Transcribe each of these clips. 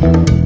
Привіт!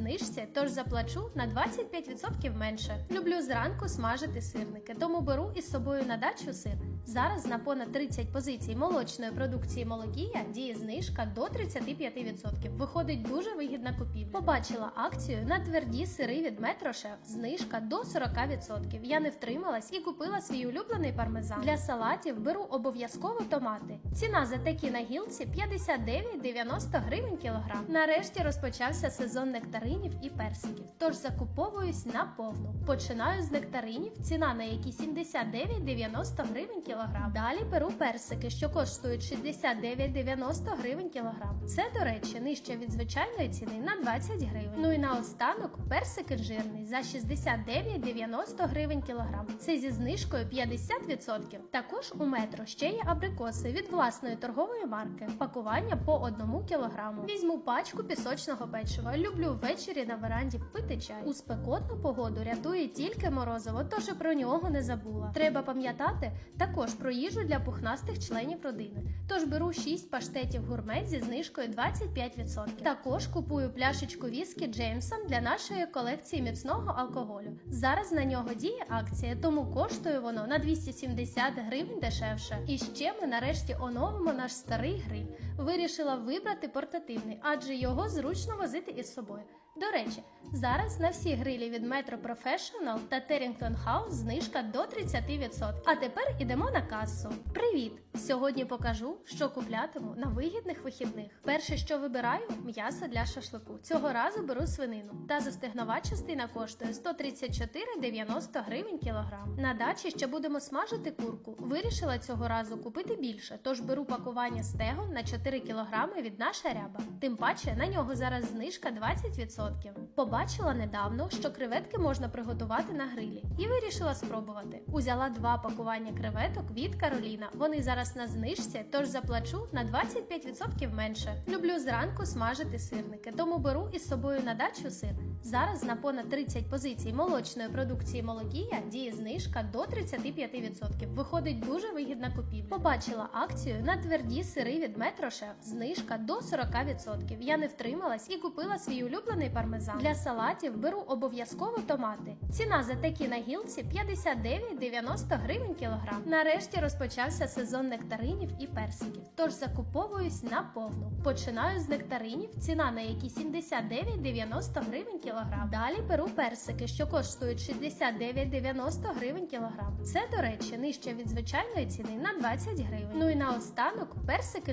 знижці, тож заплачу на 25% менше. Люблю зранку смажити сирники, тому беру із собою на дачу сир. Зараз на понад 30 позицій молочної продукції Молокія діє знижка до 35%. Виходить дуже вигідна купівля. Побачила акцію на тверді сири від Метрошеф. Знижка до 40%. Я не втрималась і купила свій улюблений пармезан. Для салатів беру обов'язково томати. Ціна за такі на гілці 59,90 гривень кілограм. Нарешті розпочався сезон нектаринів і персиків. Тож закуповуюсь на повну. Починаю з нектаринів, ціна на які 79,90 гривень кілограм. Далі беру персики, що коштують 69,90 гривень кілограм. Це, до речі, нижче від звичайної ціни на 20 гривень. Ну і наостанок персик інжирний за 69,90 гривень кілограм. Це зі знижкою 50%. Також у метро ще є абрикоси від власної торгової марки. Пакування по 1 кілограму. Візьму пачку пісочного печива. Люблю ввечері на веранді пити чай. У спекотну погоду рятує тільки морозиво, тож про нього не забула. Треба пам'ятати також про їжу для пухнастих членів родини. Тож беру 6 паштетів гурмет зі знижкою 25%. Також купую пляшечку віскі Джеймсон для нашої колекції міцного алкоголю. Зараз на нього діє акція, тому коштує воно на 270 гривень дешевше. І ще ми нарешті оновимо наш старий гриль. Вирішила вибрати портативний, адже його зручно возити із собою. До речі, зараз на всі грилі від Metro Professional та Terrington House знижка до 30%. А тепер ідемо на касу. Привіт! Сьогодні покажу, що куплятиму на вигідних вихідних. Перше, що вибираю м'ясо для шашлику. Цього разу беру свинину. Та застигнова частина коштує 134,90 гривень кілограм. На дачі ще будемо смажити курку. Вирішила цього разу купити більше, тож беру пакування стегон на 4 кілограми від наша ряба. Тим паче на нього зараз знижка 20%. Побачила недавно, що креветки можна приготувати на грилі, і вирішила спробувати. Узяла два пакування креветок від Кароліна. Вони зараз на знижці, тож заплачу на 25% менше. Люблю зранку смажити сирники, тому беру із собою на дачу сир. Зараз на понад 30 позицій молочної продукції Молокія діє знижка до 35%. Виходить дуже вигідна купівля. Побачила акцію на тверді сири від Метрошеф. Знижка до 40%. Я не втрималась і купила свій улюблений пармезан. Для салатів беру обов'язково томати. Ціна за такі на гілці 59,90 гривень кілограм. Нарешті розпочався сезон нектаринів і персиків. Тож закуповуюсь на повну. Починаю з нектаринів, ціна на які 79,90 гривень кілограм. Далі беру персики, що коштують 69,90 гривень кілограм. Це, до речі, нижче від звичайної ціни на 20 гривень. Ну і наостанок персик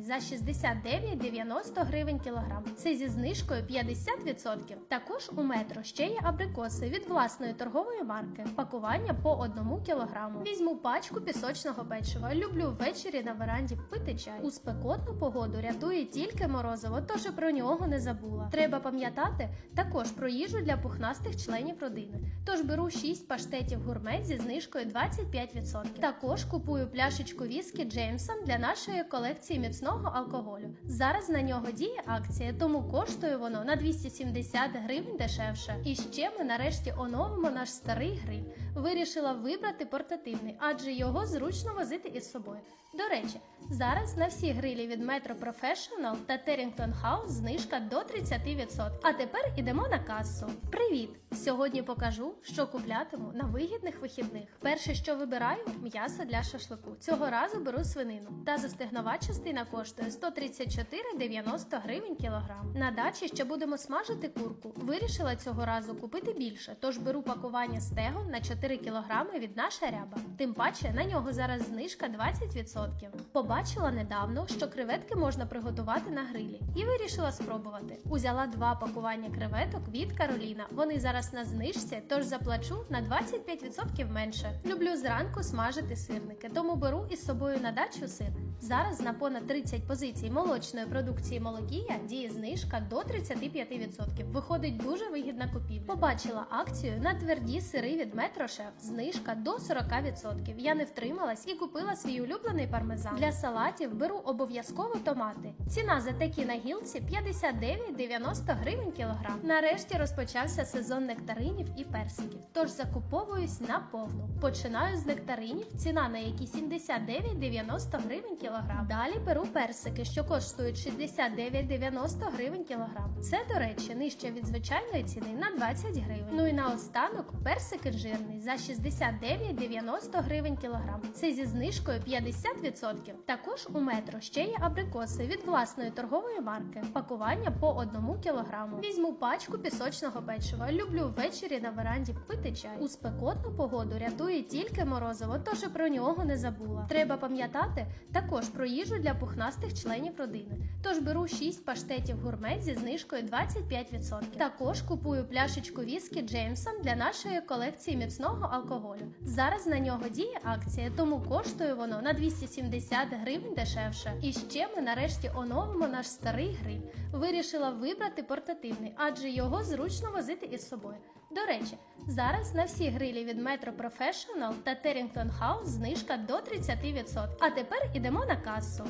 інжирний за 69,90 гривень кілограм. Це зі знижкою 50%. Також у метро ще є абрикоси від власної торгової марки. Пакування по 1 кілограму. Візьму пачку пісочного печива. Люблю ввечері на веранді пити чай. У спекотну погоду рятує тільки морозиво, тож і про нього не забула. Треба пам'ятати також про їжу для пухнастих членів родини. Тож беру 6 паштетів гурмет зі знижкою 25%. Також купую пляшечку віскі Джеймсон для нашої колекції міцного алкоголю. Зараз на нього діє акція, тому коштує воно на 270 гривень дешевше. І ще ми нарешті оновимо наш старий гриль. Вирішила вибрати портативний, адже його зручно возити із собою. До речі, зараз на всі грилі від Metro Professional та Terrington House знижка до 30%. А тепер ідемо на касу. Привіт! Сьогодні покажу, що куплятиму на вигідних вихідних. Перше, що вибираю м'ясо для шашлику. Цього разу беру свинину. Та застигнова частина коштує 134,90 гривень кілограм. На дачі ще будемо смажити курку. Вирішила цього разу купити більше, тож беру пакування стегон на 4 кілограми від наша ряба. Тим паче на нього зараз знижка 20%. Побачила недавно, що креветки можна приготувати на грилі, і вирішила спробувати. Узяла два пакування креветок від Кароліна. Вони зараз на знижці, тож заплачу на 25% менше. Люблю зранку смажити сирники, тому беру із собою на дачу сир. Зараз на понад 30 позицій молочної продукції Молокія діє знижка до 35%. Виходить дуже вигідна купівля. Побачила акцію на тверді сири від Метрошеф. Знижка до 40%. Я не втрималась і купила свій улюблений пармезан. Для салатів беру обов'язково томати. Ціна за такі на гілці 59,90 гривень кілограм. Нарешті розпочався сезон нектаринів і персиків. Тож закуповуюсь на повну. Починаю з нектаринів, ціна на які 79,90 гривень кілограм. Далі беру персики, що коштують 69,90 гривень кілограм. Це, до речі, нижче від звичайної ціни на 20 гривень. Ну і наостанок персики жирний за 69,90 гривень кілограм. Це зі знижкою 50%. Також у метро ще є абрикоси від власної торгової марки. Пакування по 1 кілограму. Візьму пачку пісочного печива. Люблю ввечері на веранді пити чай. У спекотну погоду рятує тільки морозиво, тож і про нього не забула. Треба пам'ятати також про їжу для пухнастих членів родини. Тож беру 6 паштетів гурмет зі знижкою 25%. Також купую пляшечку віскі Джеймсон для нашої колекції міцного алкоголю. Зараз на нього діє акція, тому коштує воно на 270 гривень дешевше. І ще ми нарешті оновимо наш старий гриль. Вирішила вибрати портативний, адже його зручно возити із собою. До речі, зараз на всі грилі від Metro Professional та Terrington House знижка до 30%. А тепер ідемо на касу.